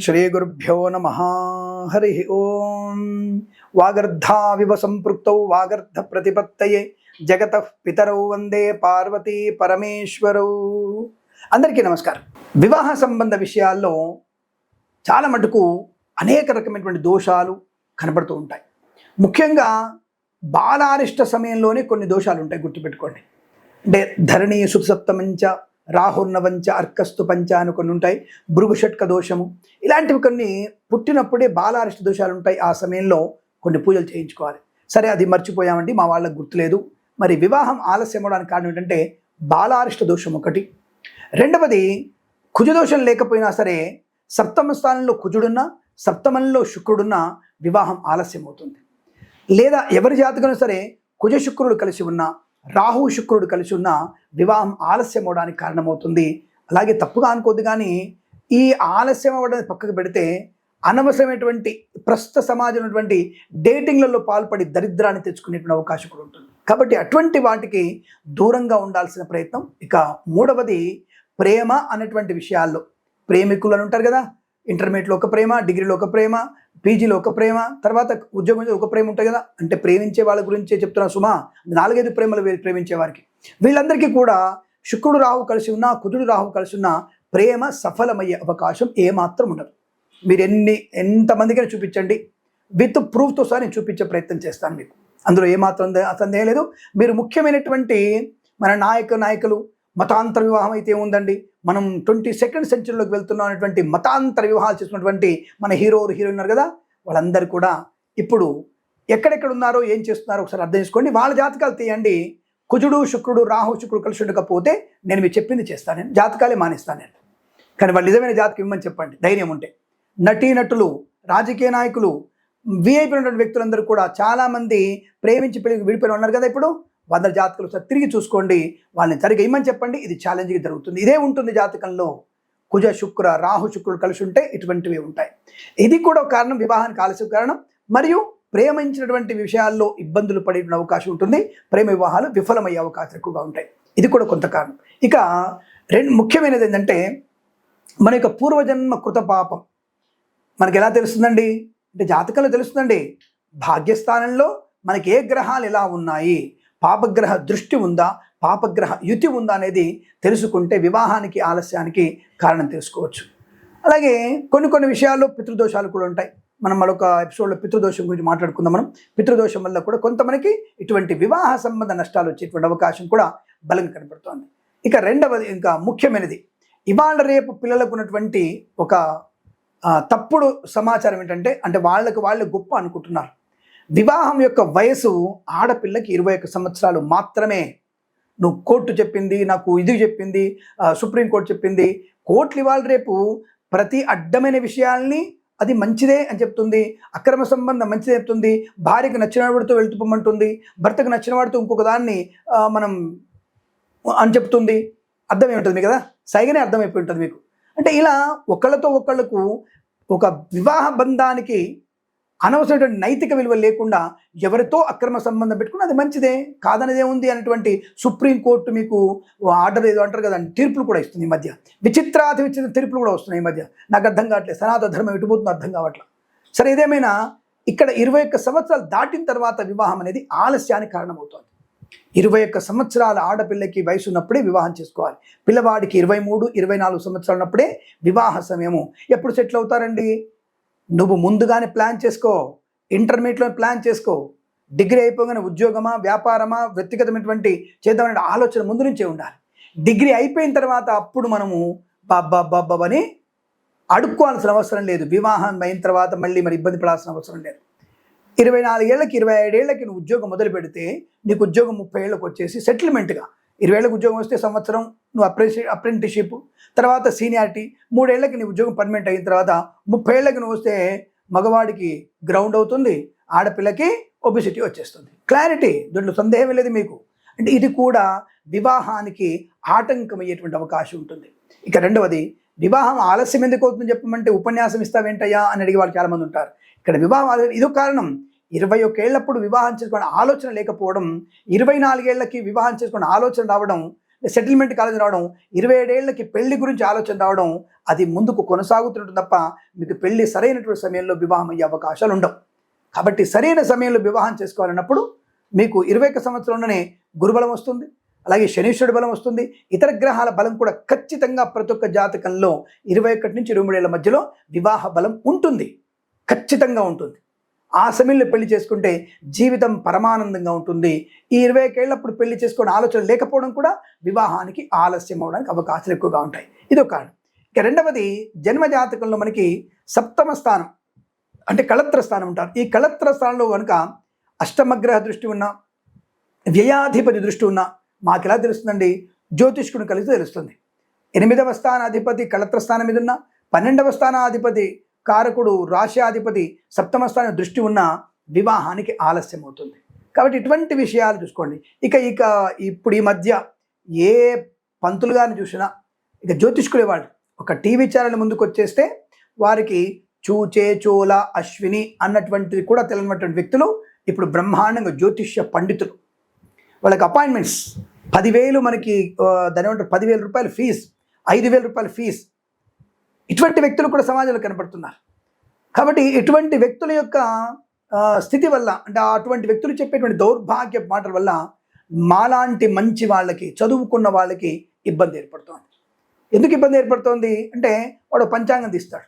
శ్రీగురుభ్యో నమ హరి ఓం వాగర్ధావివ సంపృక్తౌ వాగర్ధ ప్రతిపత్తయే జగత పితరౌ వందే పార్వతీ పరమేశ్వరౌ అందరికీ నమస్కారం. వివాహ సంబంధ విషయాల్లో చాలా మటుకు అనేక రకమైనటువంటి దోషాలు కనబడుతూ ఉంటాయి. ముఖ్యంగా బాలారిష్ట సమయంలోనే కొన్ని దోషాలు ఉంటాయి గుర్తుపెట్టుకోండి. అంటే ధరణి సుసప్తమంచ రాహుర్నవంచ అర్కస్తు పంచ అని కొన్ని ఉంటాయి. భృగుషట్క దోషము. ఇలాంటివి కొన్ని పుట్టినప్పుడే బాలారిష్ట దోషాలు ఉంటాయి. ఆ సమయంలో కొన్ని పూజలు చేయించుకోవాలి. సరే అది మర్చిపోయామండి. మా వాళ్ళకి గుర్తులేదు. మరి వివాహం ఆలస్యం అవడానికి కారణం ఏంటంటే బాలారిష్ట దోషం ఒకటి. రెండవది కుజదోషం లేకపోయినా సరే సప్తమ స్థానంలో కుజుడున్నా సప్తమంలో శుక్రుడున్నా వివాహం ఆలస్యం అవుతుంది లేదా ఎవరి జాతకం సరే కుజ శుక్రుడు కలిసి ఉన్నా రాహు శుక్రుడు కలిసి ఉన్న వివాహం ఆలస్యం అవడానికి కారణమవుతుంది. అలాగే తప్పుగా అనుకోద్దు కానీ ఈ ఆలస్యం అవ్వడానికి పక్కకు పెడితే అనవసరమైనటువంటి ప్రస్తుత సమాజం ఉన్నటువంటి డేటింగ్లలో పాల్పడి దరిద్రాన్ని తెచ్చుకునేటువంటి అవకాశం కూడా ఉంటుంది. కాబట్టి అటువంటి వాటికి దూరంగా ఉండాల్సిన ప్రయత్నం ఇక మూడవది ప్రేమ అనేటువంటి విషయాల్లో. ప్రేమికులు అని ఉంటారు కదా ఇంటర్మీడియట్లో ఒక ప్రేమ డిగ్రీలో ఒక ప్రేమ పీజీలో ఒక ప్రేమ తర్వాత ఉద్యోగం ఒక ప్రేమ ఉంటుంది కదా? అంటే ప్రేమించే వాళ్ళ గురించే చెప్తున్నా సుమా నాలుగైదు ప్రేమలు ప్రేమించే వారికి. వీళ్ళందరికీ కూడా శుక్రుడు రాహు కలిసి ఉన్నా కుజుడు రాహు కలిసి ఉన్నా ప్రేమ సఫలమయ్యే అవకాశం ఏమాత్రం ఉండదు. మీరు ఎన్ని ఎంతమందికైనా చూపించండి. విత్ ప్రూఫ్తో సహా నేను చూపించే ప్రయత్నం చేస్తాను మీకు. అందులో ఏమాత్రం సందేహం లేదు. మీరు ముఖ్యమైనటువంటి మన నాయక నాయకులు మతాంతర వివాహం అయితే ఉందండి. మనం ట్వంటీ సెకండ్ సెంచరీలోకి వెళ్తున్నాం అనేటువంటి మతాంతర వివాహాలు చేసినటువంటి మన హీరో హీరోయిన్ ఉన్నారు కదా వాళ్ళందరూ కూడా ఇప్పుడు ఎక్కడెక్కడ ఉన్నారో ఏం చేస్తున్నారో ఒకసారి అర్థం చేసుకోండి. వాళ్ళ జాతకాలు తీయండి. కుజుడు శుక్రుడు రాహు శుక్రుడు కలిసి ఉండకపోతే నేను మీకు చెప్పింది చేస్తాను. నేను జాతకాలే మానేస్తాను నేను. కానీ వాళ్ళు నిజమైన జాతకం ఇవ్వమని చెప్పండి. ధైర్యం ఉంటే. నటీనటులు రాజకీయ నాయకులు వీఐపీ ఉన్నటువంటి వ్యక్తులందరూ కూడా చాలామంది ప్రేమించి పెళ్ళి విడిపోయిన ఉన్నారు కదా ఇప్పుడు. వంద జాతకాలు ఒకసారి తిరిగి చూసుకోండి వాళ్ళని సరిగా ఇమ్మని చెప్పండి ఇది ఛాలెంజ్గా జరుగుతుంది. ఇదే ఉంటుంది జాతకంలో. కుజ శుక్ర రాహు శుక్రుడు కలిసి ఉంటే ఇటువంటివి ఉంటాయి. ఇది కూడా ఒక కారణం వివాహానికి ఆలస్యం కారణం. మరియు ప్రేమించినటువంటి విషయాల్లో ఇబ్బందులు పడే అవకాశం ఉంటుంది. ప్రేమ వివాహాలు విఫలమయ్యే అవకాశం ఎక్కువగా ఉంటాయి. ఇది కూడా కొంత కారణం. ఇక రెండు ముఖ్యమైనది ఏంటంటే మన యొక్క పూర్వజన్మ కృత పాపం. మనకి ఎలా తెలుస్తుందండి? అంటే జాతకంలో తెలుస్తుందండి భాగ్యస్థానంలో మనకి ఏ గ్రహాలు ఎలా ఉన్నాయి? పాపగ్రహ దృష్టి ఉందా పాపగ్రహ యుతి ఉందా అనేది తెలుసుకుంటే వివాహానికి ఆలస్యానికి కారణం తెలుసుకోవచ్చు. అలాగే కొన్ని కొన్ని విషయాల్లో పితృదోషాలు కూడా ఉంటాయి. మనం మరొక ఎపిసోడ్లో పితృదోషం గురించి మాట్లాడుకుందాం మనం. పితృదోషం వల్ల కూడా కొంతమందికి ఇటువంటి వివాహ సంబంధ నష్టాలు వచ్చేటువంటి అవకాశం కూడా బలంగా కనబడుతోంది ఇక రెండవది ఇంకా ముఖ్యమైనది. ఇవాళ రేపు పిల్లలకు ఉన్నటువంటి ఒక తప్పుడు సమాచారం ఏంటంటే అంటే వాళ్ళకి వాళ్ళు గొప్ప అనుకుంటున్నారు. వివాహం యొక్క వయసు ఆడపిల్లకి ఇరవై ఒక్క సంవత్సరాలు మాత్రమే. నువ్వు కోర్టు చెప్పింది నాకు ఇది చెప్పింది సుప్రీంకోర్టు చెప్పింది. కోర్టులు ఇవాళ రేపు ప్రతి అడ్డమైన విషయాల్ని అది మంచిదే అని చెప్తుంది. అక్రమ సంబంధం మంచిదే చెప్తుంది. భార్యకు నచ్చిన వాడితో వెళ్తుపోమంటుంది భర్తకు నచ్చిన వాడితో ఇంకొక దాన్ని మనం అని చెప్తుంది. అర్థమై ఉంటుంది మీకు కదా? సైగనే అర్థమైపోయి ఉంటుంది మీకు. అంటే ఇలా ఒకళ్ళతో ఒకళ్ళకు ఒక వివాహ బంధానికి అనవసరమైన నైతిక విలువ లేకుండా ఎవరితో అక్రమ సంబంధం పెట్టుకుని అది మంచిదే కాదనేదే ఉంది అనేటువంటి సుప్రీంకోర్టు మీకు ఆర్డర్ ఏదో అంటారు కదా తీర్పులు కూడా ఇస్తుంది ఈ మధ్య. విచిత్రాతి విచిత్ర తీర్పులు కూడా వస్తున్నాయి ఈ మధ్య. నాకు అర్థం కావట్లేదు. సనాతన ధర్మం ఎటుపోతుందో అర్థం కావట్లేదు సరే ఏదేమైనా ఇక్కడ ఇరవై ఒక్క సంవత్సరాలు దాటిన తర్వాత వివాహం అనేది ఆలస్యానికి కారణమవుతుంది. ఇరవై ఒక్క సంవత్సరాల ఆడపిల్లకి వయసు ఉన్నప్పుడే వివాహం చేసుకోవాలి. పిల్లవాడికి ఇరవై మూడు ఇరవై నాలుగు సంవత్సరాలు ఉన్నప్పుడే వివాహ సమయము. ఎప్పుడు సెటిల్ అవుతారండి? నువ్వు ముందుగానే ప్లాన్ చేసుకో. ఇంటర్మీడియట్లో ప్లాన్ చేసుకో. డిగ్రీ అయిపోగానే ఉద్యోగమా వ్యాపారమా వ్యక్తిగతమైనటువంటి చేద్దామనే ఆలోచన ముందు నుంచే ఉండాలి. డిగ్రీ అయిపోయిన తర్వాత అప్పుడు మనము బాబ్బాబ్బాబ్బని అని అడుక్కోవాల్సిన అవసరం లేదు. వివాహం అయిన తర్వాత మళ్ళీ మరి ఇబ్బంది పడాల్సిన అవసరం లేదు. ఇరవై నాలుగేళ్ళకి ఇరవై ఐదేళ్ళకి నువ్వు ఉద్యోగం మొదలు పెడితే నీకు ఉద్యోగం ముప్పై ఏళ్ళకి వచ్చేసి సెటిల్మెంట్గా ఇరవేళ్ళకి ఉద్యోగం వస్తే సంవత్సరం నువ్వు అప్రెంటి అప్రెంటిషిప్ తర్వాత సీనియారిటీ మూడేళ్ళకి నీ ఉద్యోగం పర్మనెంట్ అయిన తర్వాత ముప్పై ఏళ్ళకి నువ్వు వస్తే మగవాడికి గ్రౌండ్ అవుతుంది ఆడపిల్లకి ఒబిసిటీ వచ్చేస్తుంది. క్లారిటీ దీంట్లో సందేహం లేదు మీకు. అంటే ఇది కూడా వివాహానికి ఆటంకం అయ్యేటువంటి అవకాశం ఉంటుంది. ఇక రెండవది వివాహం ఆలస్యం ఎందుకు అవుతుంది చెప్పమంటే ఉపన్యాసం ఇస్తావేంటయ్యా అని అడిగే వాళ్ళు చాలామంది ఉంటారు. ఇక్కడ వివాహం ఆలస్యం- ఇదో కారణం. ఇరవై ఒకేళ్ళప్పుడు వివాహం చేసుకునే ఆలోచన లేకపోవడం ఇరవై నాలుగేళ్ళకి వివాహం చేసుకునే ఆలోచన రావడం సెటిల్మెంట్ కాలేజ్ రావడం ఇరవై ఏడేళ్ళకి పెళ్ళి గురించి ఆలోచన రావడం అది ముందుకు కొనసాగుతుంటుంది తప్ప మీకు పెళ్ళి సరైనటువంటి సమయంలో వివాహం అయ్యే అవకాశాలు ఉండవు. కాబట్టి సరైన సమయంలో వివాహం చేసుకోవాలన్నప్పుడు మీకు ఇరవై ఒక్క సంవత్సరంలోనే గురుబలం వస్తుంది అలాగే శనీశ్వరుడు బలం వస్తుంది ఇతర గ్రహాల బలం కూడా ఖచ్చితంగా ప్రతి ఒక్క జాతకంలో ఇరవై ఒకటి నుంచి ఇరవై మూడేళ్ళ మధ్యలో వివాహ బలం ఉంటుంది. ఖచ్చితంగా ఉంటుంది. ఆ సమయంలో పెళ్ళి చేసుకుంటే జీవితం పరమానందంగా ఉంటుంది. ఈ ఇరవై ఏళ్ళప్పుడు పెళ్ళి చేసుకునే ఆలోచన లేకపోవడం కూడా వివాహానికి ఆలస్యం అవడానికి అవకాశాలు ఎక్కువగా ఉంటాయి. ఇది ఒక కారణం. ఇక రెండవది జన్మ జాతకంలో మనకి సప్తమ స్థానం అంటే కళత్ర స్థానం ఉంటారు ఈ కళత్ర స్థానంలో కనుక అష్టమగ్రహ దృష్టి ఉన్న వ్యయాధిపతి దృష్టి ఉన్న మాకు ఎలా తెలుస్తుందండి? జ్యోతిష్కుని కలిసి తెలుస్తుంది. ఎనిమిదవ స్థానాధిపతి కళత్ర స్థానం మీద ఉన్న పన్నెండవ స్థానాధిపతి కారకుడు రాశ్యాధిపతి సప్తమ స్థానం దృష్టి ఉన్న వివాహానికి ఆలస్యం అవుతుంది కాబట్టి ఇటువంటి విషయాలు చూసుకోండి. ఇక ఇక ఇప్పుడు ఈ మధ్య ఏ పంతులు గారిని చూసినా ఇక జ్యోతిష్కులే వాళ్ళు ఒక టీవీ ఛానల్ ముందుకు వచ్చేస్తే వారికి చూచే చోల అశ్విని అన్నటువంటిది కూడా తెలియనటువంటి వ్యక్తులు ఇప్పుడు బ్రహ్మాండంగా జ్యోతిష్య పండితులు. వాళ్ళకి అపాయింట్మెంట్స్ పదివేలు మనకి దాని ఏమంటారు? పదివేల రూపాయల ఫీజు ఐదు వేల రూపాయల ఫీజు. ఇటువంటి వ్యక్తులు కూడా సమాజంలో కనపడుతున్నారు. కాబట్టి ఇటువంటి వ్యక్తుల యొక్క స్థితి వల్ల అంటే అటువంటి వ్యక్తులు చెప్పేటువంటి దౌర్భాగ్య మాటల వల్ల మాలాంటి మంచి వాళ్ళకి చదువుకున్న వాళ్ళకి ఇబ్బంది ఏర్పడుతోంది. ఎందుకు ఇబ్బంది ఏర్పడుతోంది? అంటే వాడు పంచాంగం తీస్తాడు.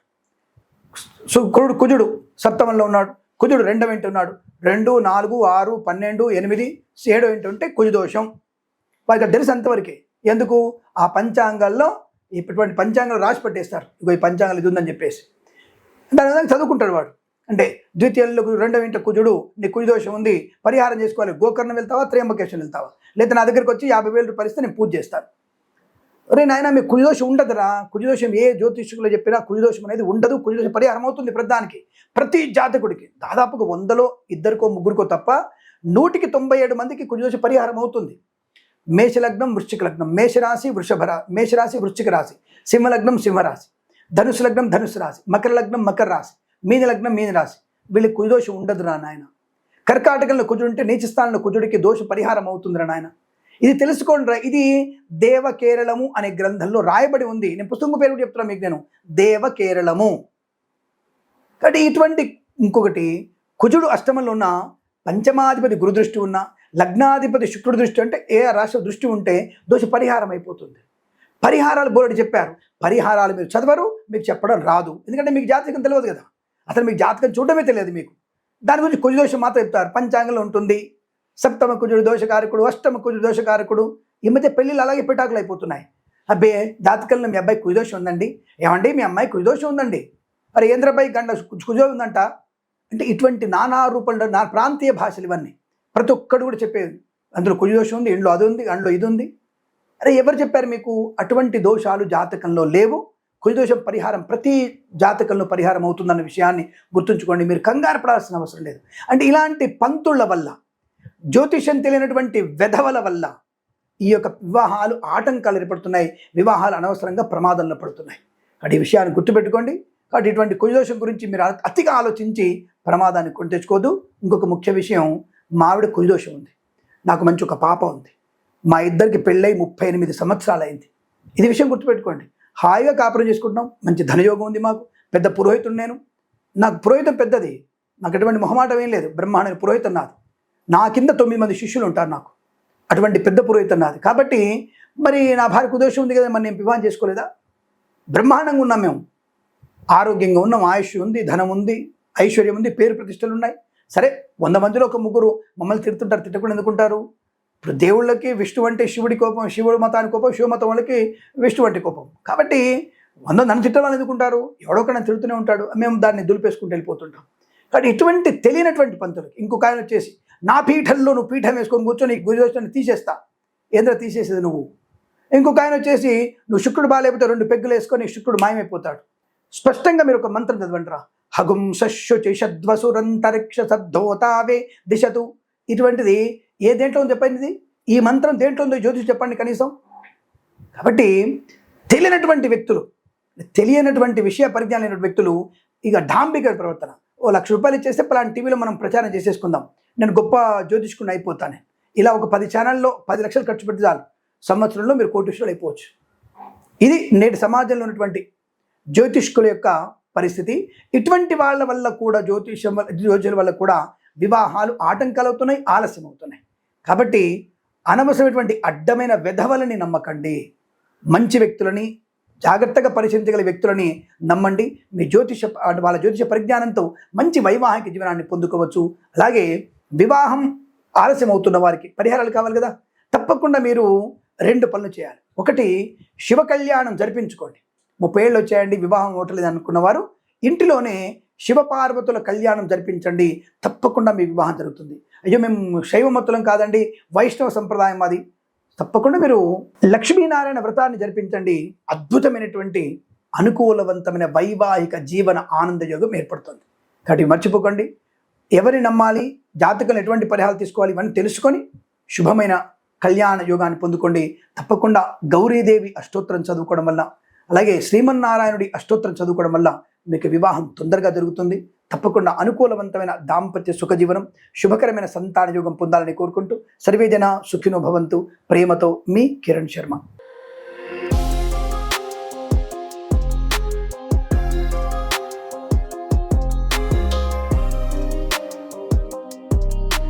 కురుడు కుజుడు సప్తమంలో ఉన్నాడు. కుజుడు రెండవ ఇంటి ఉన్నాడు. రెండు నాలుగు ఆరు పన్నెండు ఎనిమిది ఏడో ఇంటి ఉంటే కుజు దోషం వారికి తెలుసు అంతవరకే. ఎందుకు? ఆ పంచాంగాల్లో ఇటువంటి పంచాంగాలు రాసి పట్టేస్తారు. ఇగో ఈ పంచాంగాలు ఇది ఉందని చెప్పేసి. దాని విధంగా చదువుకుంటాడు వాడు. అంటే ద్వితీయంలో రెండవ ఇంట కుజుడు నీ కుజు దోషం ఉంది పరిహారం చేసుకోవాలి. గోకర్ణం వెళ్తావా త్రయంబకేశ్వరం వెళ్తావా? లేదా నా దగ్గరికి వచ్చి యాభై వేలు రూపాయలు ఇస్తే నేను పూజ చేస్తాను. రే నాయన మీకు కుజదోషం ఉండదురా. కుజదోషం ఏ జ్యోతిష్కులు చెప్పినా కుజదోషం అనేది ఉండదు. కుజదోషం పరిహారం అవుతుంది ప్రధానికి. ప్రతి జాతకుడికి. దాదాపుగా వందలో ఇద్దరికో ముగ్గురికో తప్ప నూటికి తొంభై ఏడు మందికి కుజదోష పరిహారం అవుతుంది. మేషలగ్నం వృశ్చిక లగ్నం మేషరాశి వృషభ రా మేషరాశి వృశ్చిక రాశి. సింహలగ్నం సింహరాశి. ధనుసు లగ్నం ధనుసు రాశి. మకర లగ్నం మకర రాశి. మీన లగ్నం మీన రాశి. వీళ్ళకి కుజదోషం ఉండదురా నాయన. కర్కాటకంలో కుజుడు ఉంటే స్థానంలో కుజుడికి దోష పరిహారం అవుతుందిరా నాయన. ఇది తెలుసుకోండి రా ఇది దేవకేరళము అనే గ్రంథంలో రాయబడి ఉంది. నేను పుస్తకం పేరు కూడా చెప్తున్నా మీకు నేను. దేవకేరళము. కాబట్టి ఇటువంటి ఇంకొకటి కుజుడు అష్టమంలో ఉన్న పంచమాధిపతి గురు దృష్టి ఉన్న లగ్నాధిపతి శుక్రుడు దృష్టి అంటే ఏ రాశి దృష్టి ఉంటే దోష పరిహారం అయిపోతుంది. పరిహారాలు బోర్డు చెప్పారు. పరిహారాలు మీరు చదవరు మీకు చెప్పడం రాదు. ఎందుకంటే మీకు జాతకం తెలియదు కదా. అసలు మీకు జాతకం చూడడమే తెలియదు మీకు. దాని గురించి కుజ దోషం మాత్రం చెప్తారు. పంచాంగంలో ఉంటుంది. సప్తమ కుజుడు దోషకారకుడు అష్టమ కుజుడు దోషకారకుడు. ఈ మధ్య పెళ్ళిళ్ళు అలాగే పిటాకులు అయిపోతున్నాయి. అబ్బే జాతకంలో మీ అబ్బాయి కుజదోషం ఉందండి? ఏమండి మీ అమ్మాయి కుజదోషం ఉందండి? మరి ఏంద్రబాయి గండ కుజో ఉందంట? అంటే ఇటువంటి నానా రూపంలో నా ప్రాంతీయ భాషలు ఇవన్నీ. ప్రతి ఒక్కడు కూడా చెప్పేది. అందులో కుజదోషం ఉంది ఇంట్లో అది ఉంది అందులో ఇది ఉంది. అరే ఎవరు చెప్పారు మీకు అటువంటి దోషాలు జాతకంలో లేవు? కుజదోషం పరిహారం ప్రతి జాతకంలో పరిహారం అవుతుందన్న విషయాన్ని గుర్తుంచుకోండి. మీరు కంగారు పడాల్సిన అవసరం లేదు. అంటే ఇలాంటి పంతుళ్ళ వల్ల జ్యోతిషం తెలియనటువంటి వెధవల వల్ల ఈ యొక్క వివాహాలు ఆటంకాలు ఏర్పడుతున్నాయి. వివాహాలు అనవసరంగా ప్రమాదంలో పడుతున్నాయి. కాబట్టి ఈ విషయాన్ని గుర్తుపెట్టుకోండి. కాబట్టి ఇటువంటి కుజదోషం గురించి మీరు అతిగా ఆలోచించి ప్రమాదాన్ని కొని తెచ్చుకోదు ఇంకొక ముఖ్య విషయం మావిడ కుజదోషం ఉంది. నాకు మంచి ఒక పాప ఉంది. మా ఇద్దరికి పెళ్ళై ముప్పై ఎనిమిది సంవత్సరాలు అయింది ఇది విషయం గుర్తుపెట్టుకోండి. హాయిగా కాపురం చేసుకుంటున్నాం. మంచి ధనయోగం ఉంది మాకు. పెద్ద పురోహితుడు నేను. నాకు పురోహితం పెద్దది. నాకు ఎటువంటి మొహమాటం ఏం లేదు. బ్రహ్మాండని పురోహితం నాది. నా కింద తొమ్మిది మంది శిష్యులు ఉంటారు నాకు. అటువంటి పెద్ద పురోహితం నాది. కాబట్టి మరి నా భార్య కుదోషం ఉంది కదా మరి నేను వివాహం చేసుకోలేదా? బ్రహ్మాండంగా ఉన్నాం మేము. ఆరోగ్యంగా ఉన్నాం. ఆయుష్ ఉంది ధనం ఉంది ఐశ్వర్యం ఉంది పేరు ప్రతిష్టలు ఉన్నాయి. సరే వంద మందిలో ఒక ముగ్గురు మమ్మల్ని తిడుతుంటారు తిట్టకుండా ఎందుకుంటారు? ఇప్పుడు దేవుళ్ళకి విష్ణు అంటే శివుడి కోపం శివుడు మతానికి కోపం శివ మతం వాళ్ళకి విష్ణు అంటే కోపం. కాబట్టి వంద నన్ను తిట్టవాలని ఎందుకుంటారు? ఎవడో ఒక నన్ను తిడుతూనే ఉంటాడు. మేము దాన్ని దులిపేసుకుంటూ వెళ్ళిపోతుంటాం. కాబట్టి ఇటువంటి తెలియనటువంటి పంతులకి ఇంకొక ఆయన వచ్చేసి నా పీఠంలో నువ్వు పీఠం వేసుకొని కూర్చొని గురుదోషాన్ని తీసేస్తా. ఏంద్ర తీసేసేది నువ్వు? ఇంకొక ఆయన వచ్చేసి నువ్వు శుక్రుడు బాగాలేకపోతే రెండు పెగ్గులు వేసుకొని శుక్రుడు మాయమైపోతాడు. స్పష్టంగా మీరు ఒక మంత్రం చదవండి రా హగుం శుచి షద్వసురంతరిక్ష సద్ధోతావే దిశతు. ఇటువంటిది ఏ దేంట్లో ఉంది చెప్పండి? ఇది ఈ మంత్రం దేంట్లో ఉందో? జ్యోతిష్ చెప్పండి కనీసం. కాబట్టి తెలియనటువంటి వ్యక్తులు తెలియనటువంటి విషయ పరిజ్ఞానం లేనటువంటి వ్యక్తులు ఇక డాంబిక ప్రవర్తన. ఓ లక్ష రూపాయలు ఇచ్చేస్తే పలానా టీవీలో మనం ప్రచారం చేసేసుకుందాం. నేను గొప్ప జ్యోతిష్కుని అయిపోతాను. ఇలా ఒక పది ఛానల్లో పది లక్షలు ఖర్చు పెడితే చాలు. సంవత్సరంలో మీరు కోటీశ్వరులు అయిపోవచ్చు. ఇది నేటి సమాజంలో ఉన్నటువంటి జ్యోతిష్కుల యొక్క పరిస్థితి. ఇటువంటి వాళ్ళ వల్ల కూడా జ్యోతిషం వల్ల- జ్యోతిషుల వల్ల కూడా వివాహాలు ఆటంకాలు అవుతున్నాయి ఆలస్యం అవుతున్నాయి కాబట్టి అనవసరమైనటువంటి అడ్డమైన వెధవలని నమ్మకండి. మంచి వ్యక్తులని జాగ్రత్తగా పరిశీలించగల వ్యక్తులని నమ్మండి. మీ జ్యోతిష వాళ్ళ జ్యోతిష పరిజ్ఞానంతో మంచి వైవాహిక జీవనాన్ని పొందుకోవచ్చు. అలాగే వివాహం ఆలస్యం అవుతున్న వారికి పరిహారాలు కావాలి కదా. తప్పకుండా మీరు రెండు పనులు చేయాలి. ఒకటి శివ కళ్యాణం జరిపించుకోండి. ముప్పై ఏళ్ళు వచ్చాయండి వివాహం ఓటలేదు అనుకున్న వారు ఇంటిలోనే శివపార్వతుల కళ్యాణం జరిపించండి తప్పకుండా మీ వివాహం జరుగుతుంది. అయ్యో మేము శైవమత్తులం కాదండి వైష్ణవ సంప్రదాయం అది తప్పకుండా మీరు లక్ష్మీనారాయణ వ్రతాన్ని జరిపించండి అద్భుతమైనటువంటి అనుకూలవంతమైన వైవాహిక జీవన ఆనంద యోగం ఏర్పడుతుంది. కాబట్టి మర్చిపోకండి ఎవరిని నమ్మాలి జాతకంలో ఎటువంటి పరిహారాలు తీసుకోవాలి ఇవన్నీ తెలుసుకొని శుభమైన కళ్యాణ యోగాన్ని పొందుకోండి. తప్పకుండా గౌరీదేవి అష్టోత్తరం చదువుకోవడం వల్ల అలాగే శ్రీమన్నారాయణుడి అష్టోత్తరం చదువుకోవడం వల్ల మీకు వివాహం తొందరగా జరుగుతుంది. తప్పకుండా అనుకూలవంతమైన దాంపత్య సుఖజీవనం శుభకరమైన సంతాన యోగం పొందాలని కోరుకుంటూ సర్వేజన సుఖినో భవంతు. ప్రేమతో మీ కిరణ్ శర్మ.